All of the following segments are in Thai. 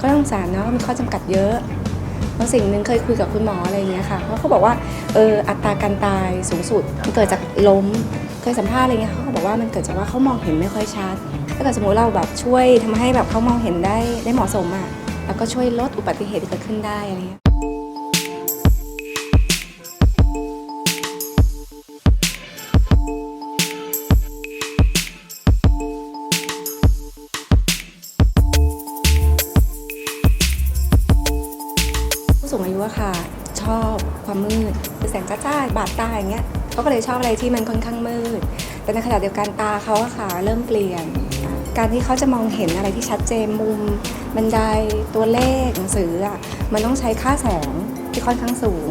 ก็ต้องสารเนาะมีข้อจำกัดเยอะแล้วสิ่งหนึ่งเคยคุยกับคุณหมออะไรอย่างเงี้ยค่ะเขาเขาบอกว่าเอออัตราการตายสูงสุดมันเกิดจากล้มเคยสัมภาษณ์อะไรเงี้ยเขาบอกว่ามันเกิดจากว่าเขามองเห็นไม่ค่อยชัดถ้าเกิดสมมติเราแบบช่วยทำให้แบบเขามองเห็นได้ได้เหมาะสมอะแล้วก็ช่วยลดอุบัติเหตุที่เกิดขึ้นได้อะไรเงี้ย ผู้สูงอายุอะค่ะ ชอบความมืดแสงจ้าๆบาดตาอย่างเงี้ยเขาก็เลยชอบอะไรที่มันค่อนข้างมืด แต่ในขณะเดียวกันตาเขาอะค่ะเริ่มเปลี่ยน การที่เขาจะมองเห็นอะไรที่ชัดเจนมุม บันไดตัวเลขหนังสืออะมันต้องใช้ค่าแสงที่ค่อนข้างสูง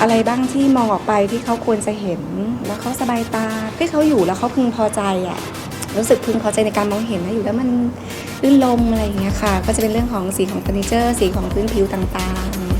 อะไรบ้างที่มองออกไปที่เขาควรจะเห็นแล้วเขาสบายตาที่เขาอยู่แล้วเขาพึงพอใจอะรู้สึกพึงพอใจในการมองเห็นนะอยู่แล้วมันลื่นลมอะไรอย่างเงี้ยค่ะ ก็จะเป็นเรื่องของสีของเฟอร์นิเจอร์ สีของพื้นผิวต่างๆ